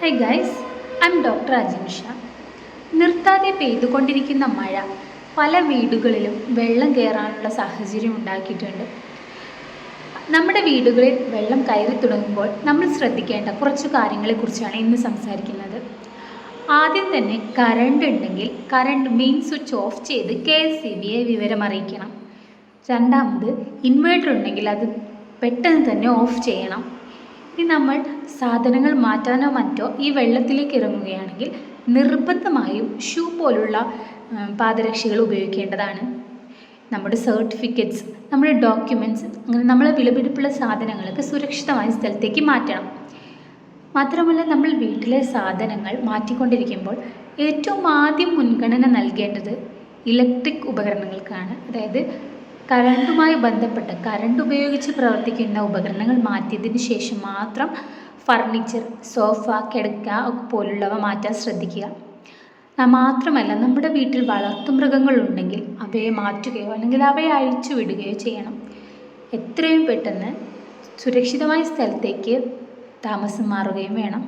Hi guys I am doctor Ajinsha നിർത്താതെ പെയ്തുകൊണ്ടിരിക്കുന്ന മഴ പല വീടുകളിലും വെള്ളം കയറാനുള്ള സാഹചര്യം ഉണ്ടാക്കിയിട്ടുണ്ട്. നമ്മുടെ വീടുകളിൽ വെള്ളം കയറി തുടങ്ങുമ്പോൾ നമ്മൾ ശ്രദ്ധിക്കേണ്ട കുറച്ച് കാര്യങ്ങളെക്കുറിച്ചാണ് ഇന്ന് സംസാരിക്കുന്നത്. ആദ്യം തന്നെ കറണ്ട് ഉണ്ടെങ്കിൽ കറണ്ട് മെയിൻ സ്വിച്ച് ഓഫ് ചെയ്ത് കെ എസ് സി ബിയെ വിവരം അറിയിക്കണം. രണ്ടാമത് ഇൻവേർട്ടർ ഉണ്ടെങ്കിൽ അത് പെട്ടെന്ന് തന്നെ ഓഫ് ചെയ്യണം. ഇനി നമ്മൾ സാധനങ്ങൾ മാറ്റാനോ മറ്റോ ഈ വെള്ളത്തിലേക്ക് ഇറങ്ങുകയാണെങ്കിൽ നിർബന്ധമായും ഷൂ പോലുള്ള പാദരക്ഷകൾ ഉപയോഗിക്കേണ്ടതാണ്. നമ്മുടെ സർട്ടിഫിക്കറ്റ്സ് നമ്മുടെ ഡോക്യുമെന്റ്സ് അങ്ങനെ നമ്മളെ വിലപിടിപ്പുള്ള സാധനങ്ങളൊക്കെ സുരക്ഷിതമായ സ്ഥലത്തേക്ക് മാറ്റണം. മാത്രമല്ല നമ്മൾ വീട്ടിലെ സാധനങ്ങൾ മാറ്റിക്കൊണ്ടിരിക്കുമ്പോൾ ഏറ്റവും ആദ്യം മുൻഗണന നൽകേണ്ടത് ഇലക്ട്രിക് ഉപകരണങ്ങൾക്കാണ്. അതായത് കറണ്ടുമായി ബന്ധപ്പെട്ട് കറണ്ട് ഉപയോഗിച്ച് പ്രവർത്തിക്കുന്ന ഉപകരണങ്ങൾ മാറ്റിയതിന് ശേഷം മാത്രം ഫർണിച്ചർ സോഫ കിടക്ക പോലുള്ളവ മാറ്റാൻ ശ്രദ്ധിക്കുക. മാത്രമല്ല നമ്മുടെ വീട്ടിൽ വളർത്തുമൃഗങ്ങളുണ്ടെങ്കിൽ അവയെ മാറ്റുകയോ അല്ലെങ്കിൽ അവയെ അഴിച്ചു വിടുകയോ ചെയ്യണം. എത്രയും പെട്ടെന്ന് സുരക്ഷിതമായ സ്ഥലത്തേക്ക് താമസം മാറുകയും വേണം.